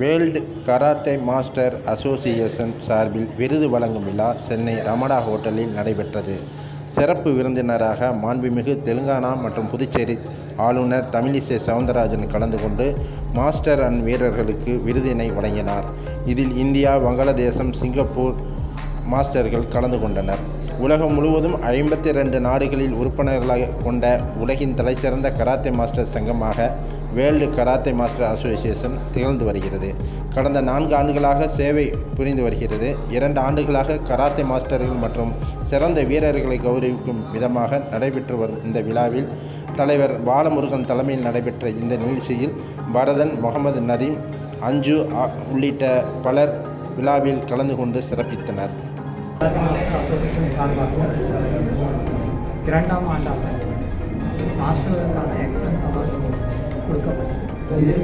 World karate master association சார்பில் விருது வழங்கும் விழா சென்னை ரமணா ஹோட்டலில் நடைபெற்றது. சிறப்பு விருந்தினராக மாண்புமிகு தெலுங்கானா மற்றும் புதுச்சேரி ஆளுநர் தமிழிசை சவுந்தரராஜன் கலந்து கொண்டு மாஸ்டர் அண்ட் வீரர்களுக்கு விருதினை வழங்கினார். இதில் இந்தியா வங்காளதேசம் சிங்கப்பூர் மாஸ்டர்கள் கலந்து கொண்டனர். உலகம் முழுவதும் ஐம்பத்தி ரெண்டு நாடுகளில் உறுப்பினர்களாக கொண்ட உலகின் தலைசிறந்த கராத்தே மாஸ்டர் சங்கமாக வேர்ல்டு கராத்தே மாஸ்டர் அசோசியேஷன் திகழ்ந்து வருகிறது. கடந்த நான்கு ஆண்டுகளாக சேவை புரிந்து வருகிறது. இரண்டு ஆண்டுகளாக கராத்தே மாஸ்டர்கள் மற்றும் சிறந்த வீரர்களை கௌரவிக்கும் விதமாக நடைபெற்று வரும் இந்த விழாவில் தலைவர் பாலமுருகன் தலைமையில் நடைபெற்ற இந்த நிகழ்ச்சியில் பரதன் முகமது நதீம் அஞ்சு உள்ளிட்ட பலர் விழாவில் கலந்து கொண்டு சிறப்பித்தனர். அசோசியேஷன் சார்பாக இரண்டாம் ஆண்டாக ஹாஸ்டலுக்கான எக்ஸலன்ஸ் அவார்டு கொடுக்கப்பட்டது. இதில்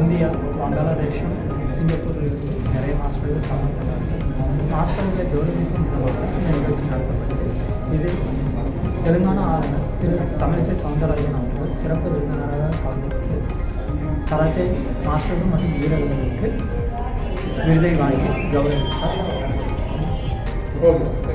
இந்தியா வங்காளதேசம் சிங்கப்பூரிலிருந்து நிறைய ஹாஸ்டல்கள் கலந்துள்ளார்கள் மாஸ்டர்களை கௌரவிக்கும் நிகழ்ச்சி நடத்தப்பட்டது இதில் தெலுங்கானா ஆளுநர் திரு தமிழிசை சவுந்தரராஜன் அவர்கள் சிறப்பு விருந்தினராக கலந்து கொண்டு கராத்தே மாஸ்டர்கள் மற்றும் வீரர்களுக்கு விருதை வாங்கி கௌரவித்தார். ಓಕೆ